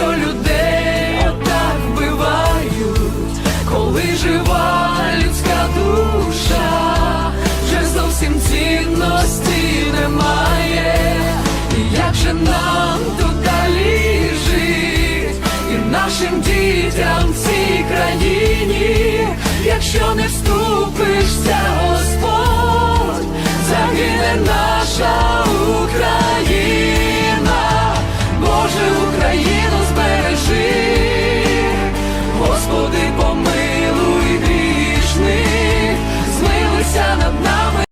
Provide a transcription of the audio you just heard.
що людей отак вбивають, коли жива людська душа, вже зовсім цінності немає, і як же нам тут далі жить, і нашим дітям в цій країні, якщо не вступишся, Господь, загине наша.